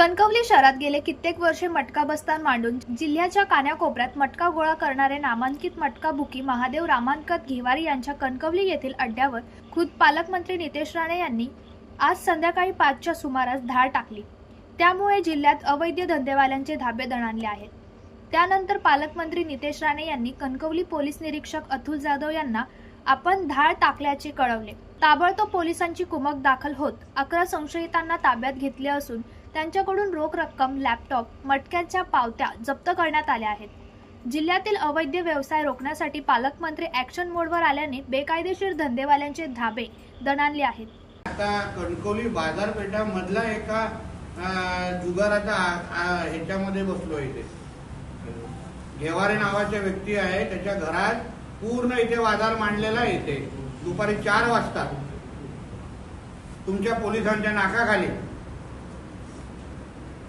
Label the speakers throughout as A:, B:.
A: कणकवली शहरात गेले कित्येक वर्षे मटका बस्तान मांडून जिल्ह्याच्या कान्याकोपऱ्यात मटका गोळा करणारे नामांकित मटका बुकी महादेव रामांकत घेवारी यांच्या कणकवली येथील अड्ड्यावर खुद पालकमंत्री नितेश राणे यांनी आज संध्याकाळी पाचच्या सुमारास धाड टाकली. त्यामुळे जिल्ह्यात अवैध धंदेवाल्यांचे धाबे दणाणले आहेत. त्यानंतर पालकमंत्री नितेश राणे यांनी कणकवली पोलीस निरीक्षक अतुल जाधव यांना आपण धाड टाकल्याचे कळवले. ताबडतोब पोलिसांची कुमक दाखल होत अकरा संशयितांना ताब्यात घेतले असून त्यांच्याकडून रोख रक्कम लॅपटॉप मटक्याच्या पावत्या जप्त करण्यात आल्या आहेत. जिल्ह्यातील अवैध व्यवसाय रोखण्यासाठी पालकमंत्री ऍक्शन मोडवर आल्याने बेकायदेशीर धंदेवाल्यांचे धाबे दणाणले आहेत.
B: आता कणकवली बाजारपेठामधला एका जुगाराच्या ह्याच्यामध्ये बसलो इथे. घेवारे नावाच्या व्यक्ती आहे त्याच्या घरात पूर्ण इथे बाजार मांडलेला आहे इथे. दुपारी चार वाजता. तुमच्या पोलिसांच्या नाकाखाली.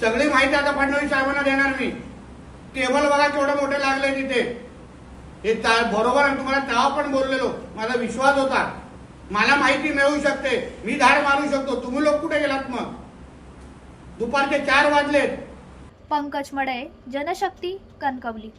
B: सगळी माहिती आता फडणवीस साहेबांना देणार मी. टेबल बघा केवढं मोठे लागले तिथे. हे बरोबर आणि तुम्हाला तेव्हा पण बोललेलो. माझा विश्वास होता. मला माहिती मिळू शकते. मी धाड मारू शकतो. तुम्ही लोक कुठे गेलात मग? दुपारचे चार वाजलेत.
A: पंकज मडे जनशक्ती कणकवली.